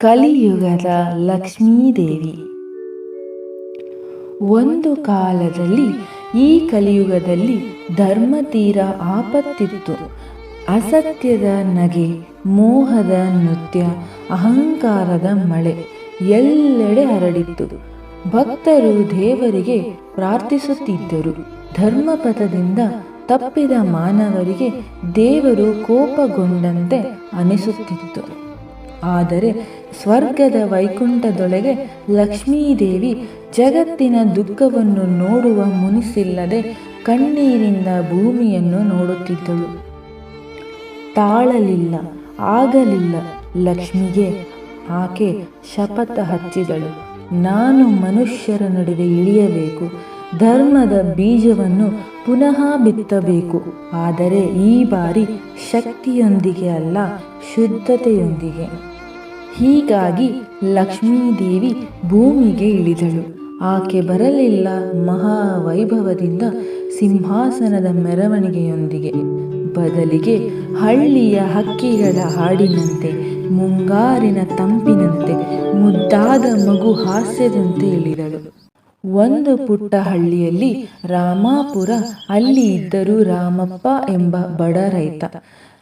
ಕಲಿಯುಗದ ಲಕ್ಷ್ಮೀದೇವಿ. ಒಂದು ಕಾಲದಲ್ಲಿ ಈ ಕಲಿಯುಗದಲ್ಲಿ ಧರ್ಮ ತೀರ ಆಪತ್ತಿತ್ತು. ಅಸತ್ಯದ ನಗೆ, ಮೋಹದ ನೃತ್ಯ, ಅಹಂಕಾರದ ಮಳೆ ಎಲ್ಲೆಡೆ ಹರಡಿತ್ತು. ಭಕ್ತರು ದೇವರಿಗೆ ಪ್ರಾರ್ಥಿಸುತ್ತಿದ್ದರು. ಧರ್ಮಪಥದಿಂದ ತಪ್ಪಿದ ಮಾನವರಿಗೆ ದೇವರು ಕೋಪಗೊಂಡಂತೆ ಅನಿಸುತ್ತಿತ್ತು. ಆದರೆ ಸ್ವರ್ಗದ ವೈಕುಂಠದೊಳಗೆ ಲಕ್ಷ್ಮೀದೇವಿ ಜಗತ್ತಿನ ದುಃಖವನ್ನು ನೋಡುವ ಮುನಿಸಿಲ್ಲದೆ ಕಣ್ಣೀರಿಂದ ಭೂಮಿಯನ್ನು ನೋಡುತ್ತಿದ್ದಳು. ತಾಳಲಿಲ್ಲ, ಆಗಲಿಲ್ಲ ಲಕ್ಷ್ಮಿಗೆ. ಆಕೆ ಶಪಥ ಹಚ್ಚಿದಳು. ನಾನು ಮನುಷ್ಯರ ನಡುವೆ ಇಳಿಯಬೇಕು, ಧರ್ಮದ ಬೀಜವನ್ನು ಪುನಃ ಬಿತ್ತಬೇಕು. ಆದರೆ ಈ ಬಾರಿ ಶಕ್ತಿಯೊಂದಿಗೆ ಅಲ್ಲ, ಶುದ್ಧತೆಯೊಂದಿಗೆ. ಹೀಗಾಗಿ ಲಕ್ಷ್ಮೀದೇವಿ ಭೂಮಿಗೆ ಇಳಿದಳು. ಆಕೆ ಬರಲಿಲ್ಲ ಮಹಾವೈಭವದಿಂದ ಸಿಂಹಾಸನದ ಮೆರವಣಿಗೆಯೊಂದಿಗೆ. ಬದಲಿಗೆ ಹಳ್ಳಿಯ ಹಕ್ಕಿಗಳ ಹಾಡಿನಂತೆ, ಮುಂಗಾರಿನ ತಂಪಿನಂತೆ, ಮುದ್ದಾದ ಮಗು ಹಾಸ್ಯದಂತೆ ಇಳಿದಳು. ಒಂದು ಪುಟ್ಟ ಹಳ್ಳಿಯಲ್ಲಿ ರಾಮಾಪುರ, ಅಲ್ಲಿ ಇದ್ದರು ರಾಮಪ್ಪ ಎಂಬ ಬಡ ರೈತ.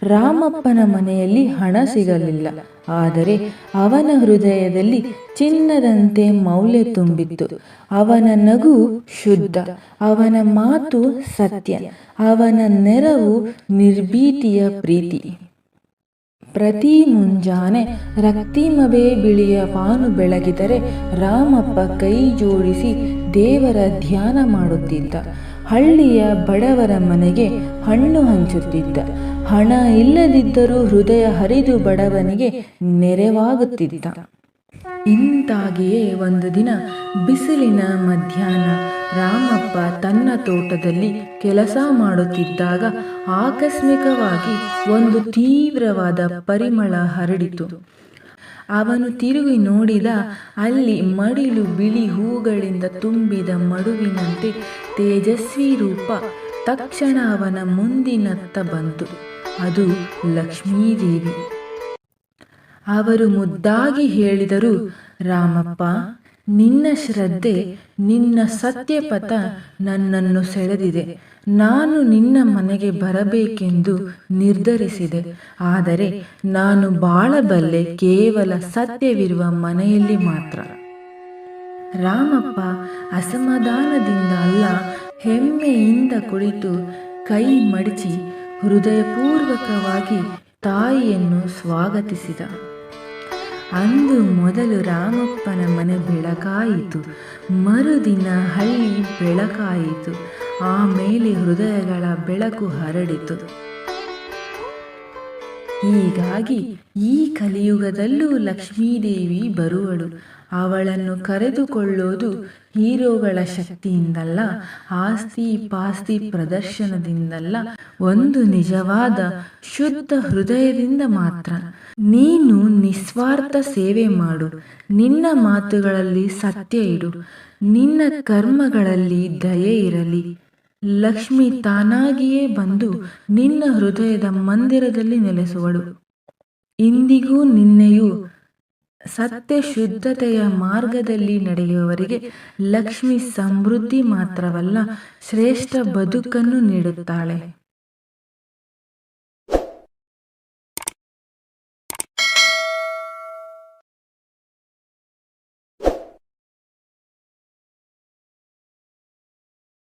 ರಾಮಪ್ಪನ ಮನೆಯಲ್ಲಿ ಹಣ ಸಿಗಲಿಲ್ಲ. ಆದರೆ ಅವನ ಹೃದಯದಲ್ಲಿ ಚಿನ್ನದಂತೆ ಮೌಲ್ಯ ತುಂಬಿತ್ತು. ಅವನ ನಗು ಶುದ್ಧ, ಅವನ ಮಾತು ಸತ್ಯ, ಅವನ ನೆರವು ನಿರ್ಭೀತಿಯ ಪ್ರೀತಿ. ಪ್ರತಿ ಮುಂಜಾನೆ ರಕ್ತಿಮವೇ ಬಿಳಿಯ ಪಾನು ಬೆಳಗಿದರೆ ರಾಮಪ್ಪ ಕೈ ಜೋಡಿಸಿ ದೇವರ ಧ್ಯಾನ ಮಾಡುತ್ತಿದ್ದ. ಹಳ್ಳಿಯ ಬಡವರ ಮನೆಗೆ ಹಣ್ಣು ಹಂಚುತ್ತಿದ್ದ. ಹಣ ಇಲ್ಲದಿದ್ದರೂ ಹೃದಯ ಹರಿದು ಬಡವನಿಗೆ ನೆರವಾಗುತ್ತಿದ್ದ. ಇಂತಾಗಿಯೇ ಒಂದು ದಿನ ಬಿಸಿಲಿನ ಮಧ್ಯಾಹ್ನ ರಾಮಪ್ಪ ತನ್ನ ತೋಟದಲ್ಲಿ ಕೆಲಸ ಮಾಡುತ್ತಿದ್ದಾಗ ಆಕಸ್ಮಿಕವಾಗಿ ಒಂದು ತೀವ್ರವಾದ ಪರಿಮಳ ಹರಡಿತು. ಅವನು ತಿರುಗಿ ನೋಡಿದ ಅಲ್ಲಿ ಮಡಿಲು ಬಿಳಿ ಹೂಗಳಿಂದ ತುಂಬಿದ ಮಡುವಿನಂತೆ ತೇಜಸ್ವಿ ರೂಪ ತಕ್ಷಣ ಅವನ ಮುಂದಿನತ್ತ ಬಂತು. ಅದು ಲಕ್ಷ್ಮೀದೇವಿ. ಅವರು ಮುದ್ದಾಗಿ ಹೇಳಿದರು, ರಾಮಪ್ಪ ನಿನ್ನ ಶ್ರದ್ಧೆ, ನಿನ್ನ ಸತ್ಯಪಥ ನನ್ನನ್ನು ಸೆಳೆದಿದೆ. ನಾನು ನಿನ್ನ ಮನೆಗೆ ಬರಬೇಕೆಂದು ನಿರ್ಧರಿಸಿದೆ. ಆದರೆ ನಾನು ಬಾಳಬಲ್ಲೆ ಕೇವಲ ಸತ್ಯವಿರುವ ಮನೆಯಲ್ಲಿ ಮಾತ್ರ. ರಾಮಪ್ಪ ಅಸಮಾಧಾನದಿಂದ ಅಲ್ಲ, ಹೆಮ್ಮೆಯಿಂದ ಕುಳಿತು ಕೈ ಮಡಚಿ ಹೃದಯಪೂರ್ವಕವಾಗಿ ತಾಯಿಯನ್ನು ಸ್ವಾಗತಿಸಿದ. ಅಂದು ಮೊದಲು ರಾಮಪ್ಪನ ಮನೆ ಬೆಳಕಾಯಿತು. ಮರುದಿನ ಹಳ್ಳಿ ಬೆಳಕಾಯಿತು. ಆಮೇಲೆ ಹೃದಯಗಳ ಬೆಳಕು ಹರಡಿತು. ಹೀಗಾಗಿ ಈ ಕಲಿಯುಗದಲ್ಲೂ ಲಕ್ಷ್ಮೀದೇವಿ ಬರುವಳು. ಅವಳನ್ನು ಕರೆದುಕೊಳ್ಳೋದು ಹೀರೋಗಳ ಶಕ್ತಿಯಿಂದಲ್ಲ, ಆಸ್ತಿ ಪಾಸ್ತಿ ಪ್ರದರ್ಶನದಿಂದಲ್ಲ, ಒಂದು ನಿಜವಾದ ಶುದ್ಧ ಹೃದಯದಿಂದ ಮಾತ್ರ. ನೀನು ನಿಸ್ವಾರ್ಥ ಸೇವೆ ಮಾಡು, ನಿನ್ನ ಮಾತುಗಳಲ್ಲಿ ಸತ್ಯ ಇಡು, ನಿನ್ನ ಕರ್ಮಗಳಲ್ಲಿ ದಯೆ ಇರಲಿ. ಲಕ್ಷ್ಮಿ ತಾನಾಗಿಯೇ ಬಂದು ನಿನ್ನ ಹೃದಯದ ಮಂದಿರದಲ್ಲಿ ನೆಲೆಸುವಳು. ಇಂದಿಗೂ ನಿನ್ನೆಯೂ ಸತ್ಯ ಶುದ್ಧತೆಯ ಮಾರ್ಗದಲ್ಲಿ ನಡೆಯುವವರಿಗೆ ಲಕ್ಷ್ಮಿ ಸಮೃದ್ಧಿ ಮಾತ್ರವಲ್ಲ ಶ್ರೇಷ್ಠ ಬದುಕನ್ನು ನೀಡುತ್ತಾಳೆ.